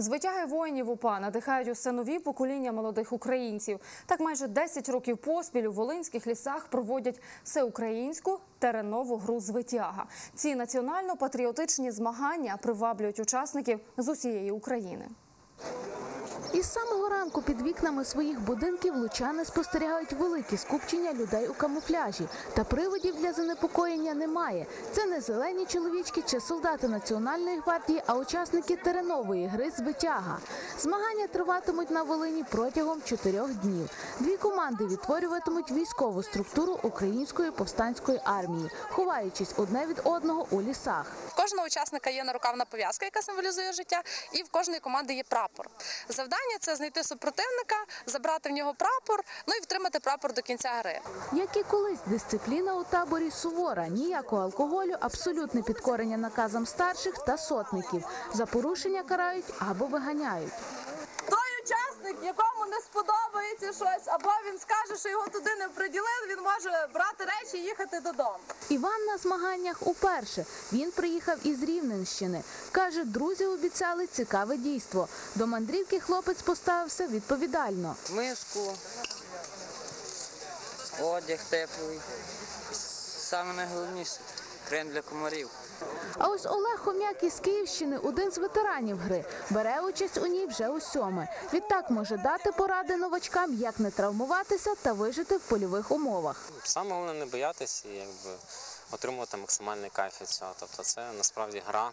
Звитяги воїнів УПА надихають усе нові покоління молодих українців. Так майже 10 років поспіль у волинських лісах проводять всеукраїнську теренову гру звитяга. Ці національно-патріотичні змагання приваблюють учасників з усієї України. Із самого ранку під вікнами своїх будинків лучани спостерігають великі скупчення людей у камуфляжі. Та приводів для занепокоєння немає. Це не зелені чоловічки чи солдати Національної гвардії, а учасники теренової гри «Звитяга». Змагання триватимуть на Волині протягом чотирьох днів. Дві команди відтворюватимуть військову структуру української повстанської армії, ховаючись одне від одного у лісах. В кожного учасника є нарукавна пов'язка, яка символізує життя, і в кожної команди є прапор. Завдання це знайти супротивника, забрати в нього прапор, ну і втримати прапор до кінця гри. Як і колись дисципліна у таборі сувора, ніякого алкоголю, абсолютне підкорення наказам старших та сотників. За порушення карають або виганяють. Той учасник, якому не сподобається щось, або він скаже, що його туди не приділили, він може брати речі і їхати додому. Іван на змаганнях уперше. Він приїхав із Рівненщини. Каже, друзі обіцяли цікаве дійство. До мандрівки хлопець поставився відповідально. миску, одяг теплий. Саме найголовніше крем для комарів. А ось Олег Хом'як із Київщини один з ветеранів гри. Бере участь у ній вже у сьоме. Відтак може дати поради новачкам, як не травмуватися та вижити в польових умовах. Саме головне не боятися і якби отримувати максимальний кайф від цього. Тобто це насправді гра,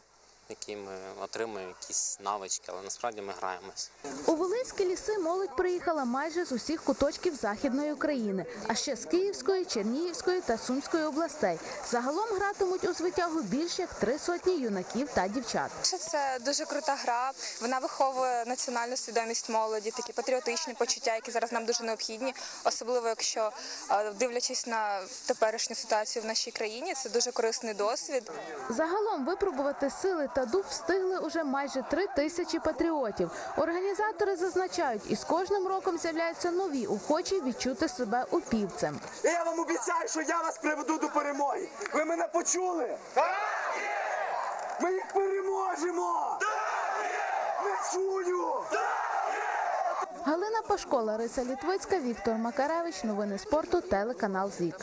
в якій ми отримуємо якісь навички, але насправді ми граємось. У Волинські ліси молодь приїхала майже з усіх куточків західної України, а ще з Київської, Чернігівської та Сумської областей. Загалом гратимуть у звитягу більш як три сотні юнаків та дівчат. Це дуже крута гра. Вона виховує національну свідомість молоді, такі патріотичні почуття, які зараз нам дуже необхідні, особливо якщо е, дивлячись на теперішню ситуацію в нашій країні. Це дуже корисний досвід. Загалом випробувати сили та дух встигли уже майже три тисячі патріотів. Організатори зазначають, із кожним роком з'являються нові охочі відчути себе упівцем. Я вам обіцяю, що я вас приведу до перемоги. Ви мене почули? Так! Ми їх переможемо! Так! Не чую! Галина Пашко, Лариса Літвицька, Віктор Макаревич. Новини спорту, телеканал ЗІК.